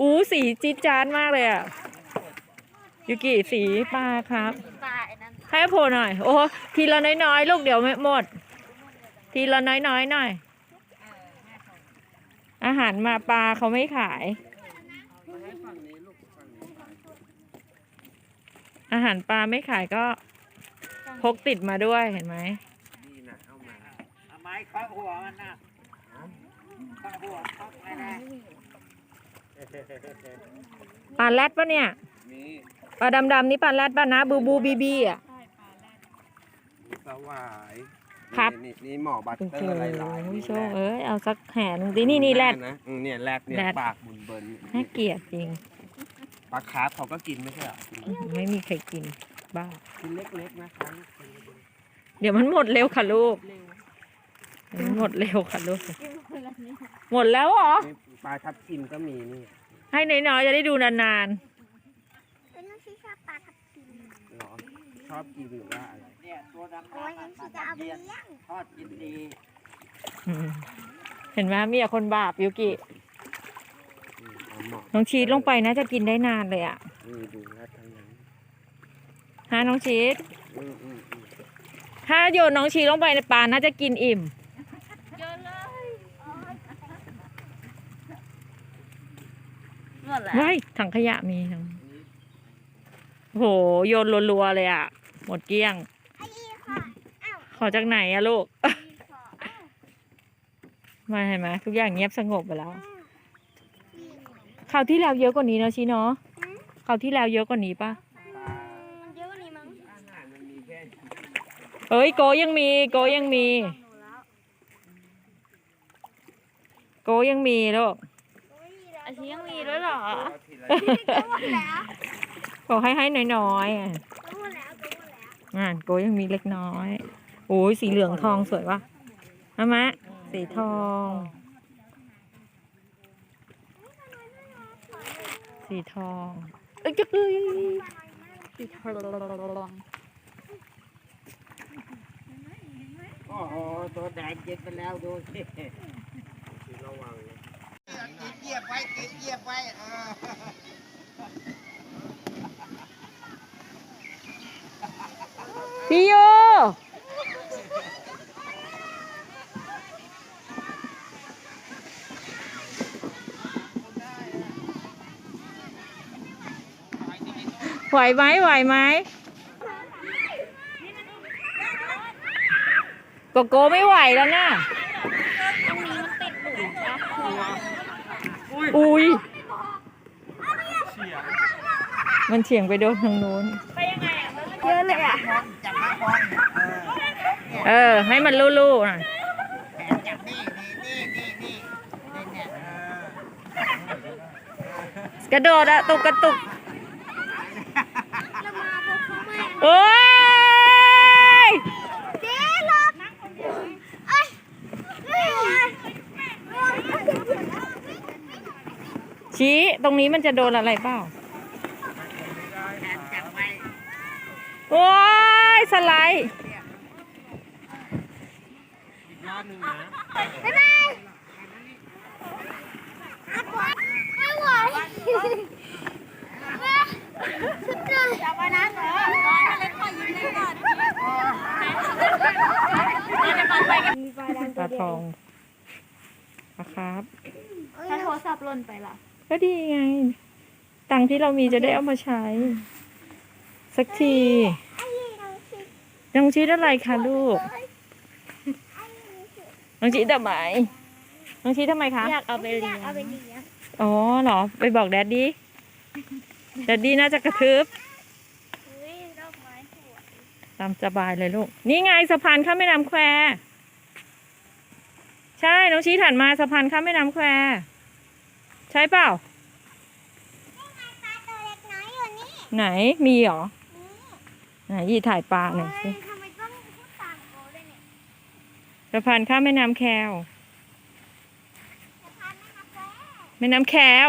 อู้สีจี๊ดจ๊าดมากเลยอะยูกิสีปลาครับ ปลาไอ้นั้นให้โผล่หน่อย โอ้ทีละน้อยๆ ลูกเดี๋ยวไม่หมด ทีละน้อยๆหน่อย อาหารมาปลาเขาไม่ขาย อาหารปลาไม่ขายก็พกติดมาด้วยเห็นไหมนี่นะเอามาเอาไม้เคาะหัวมันนะเคาะหัวเคาะอะไรนะ ปลาแรดปะเนี่ยมีปลาดำๆนี่ปลาแรดปะนะบูบูบีบีอะมีสวายครับ นี่นี่หมอบัตโอ้เตอโหร์อะไรหลายโชคเอ้ยเอาสักแหนงดินี่นี่แรด นะอืมเนี่ยแรดเนี่ยแรด ปากบุญเบิร์นน่าเกลียดจริง ปลาคาร์ฟเขาก็กินไม่ใช่เหรอไม่มีใครกิน บ้า กินเล็กๆนะคะเดี๋ยวมันหมดเร็วค่ะลูกเดี๋ยวมันหมดเร็วค่ะลูกหมดแล้วเหรอ นี่ ปลาทับทิมก็มีนี่ให้น้อยๆจะได้ดูนานเป็นน้ำชีชาปลาทับทิมเหรอชอบกินหรือว่าอะไรเนี่ยตัวดำโอ้ยๆน้ำปลาชีจะเอาไปเลี้ยงเลี้ยงทอดกินดีๆอืมเห็นไหมมีแต่คนบาปยูกิอืมเอาหมอน้องชีสลงไปน่าจะกินได้นานเลยอะนี่ดูแรดทั้งนั้นฮะน้องชีสอืมอืมอืมถ้าโยนน้องชีสลงไปในปลาน่าจะกินอิ่ม เยอะเลย หมดแล้ว ว้ายถังขยะมีทั้งโหโยนรัวๆเลยอะ หมดเกลี้ยงไอ้อีค่ะอ้าวขอจากไหนอะลูกอีค่ะอ้าวมาเห็นไหมทุกอย่างเงียบสงบไปแล้ว อ้าวอีคราวที่แล้วเยอะกว่านี้เนอะชีเนาะหืมคราวที่แล้วเยอะกว่านี้ปะมันเยอะกว่านี้มั้งอาหารมันมีแค่เอ้ยโกยังมีโกยังมี หนูแล้วโกยังมีลูกโอ้ยแล้วอาชียังมีด้วยเหรอทีละก็หมดแล้วบอกให้ให้น้อยๆอะก็หมดแล้วก็หมดแล้วงานโกยังมีเล็กน้อย โอ้ยสีเหลืองทองสวยปะมามะสีทอง สีทองเอ้ยจะเอ้ยสีทองโอ้โหตัวแดงเย็นไปแล้วดูสิระวังนะเห ยียบไว้เหยียบไว้เออพี่โยไหวไหมไหวไหมโกโก้ไม่ไหวแล้วนะ อุ้ย มันเฉียงไปโดนทางนู้น เยอะเลยอะจับมาบอลเออเออ ให้มันลู่ๆหน่อยแขนจับนี่นี่นี่นี่นี่เนี่ยเออกระโดดอะตุกกระตุก เรามาพบเขาไม่ โอ้ย เจ๊หลบเอ้ยเอ้ย ชี้ตรงนี้มันจะโดนอะไรเปล่าโอ้ยสไลด์บ๊ายบายไม่ไหวจับไปนะเถอะร้อนเล่นขอยิ้มเลยก่อนมีไฟแดงปลาทองปลาครับ ถ้าโทรศัพท์ล่นไปล่ะ ก็ดีไง ตังค์ที่เรามีจะได้เอามาใช้ สักทีไอ้นี่น้องชิน้องชี้อะไรคะลูกน้องชี้ทำไมน้องชี้ทำไมคะอยากเอาไปเลี้ยงเอาไปเลี้ยงอ๋อเหรอ ไปบอกแดดดี้แดดดี้น่าจะกระทืบอุ้ยดอกไม้สวยตามสบายเลยลูก นี่ไงสะพานข้ามแม่น้ำแคว ใช่ น้องชี้ถันมาสะพานข้ามแม่น้ำแคว ใช่เปล่าปลาตัวเล็กน้อยอยู่นี่ไหนมีเหรอ ไหนยี่ถ่ายปลาหน่อยสิเฮ้ยทำไมต้องพูดตามโกด้วยเนี่ยสะพานข้ามแม่น้ำแควสะพานแม่น้ำแควแม่น้ำแคว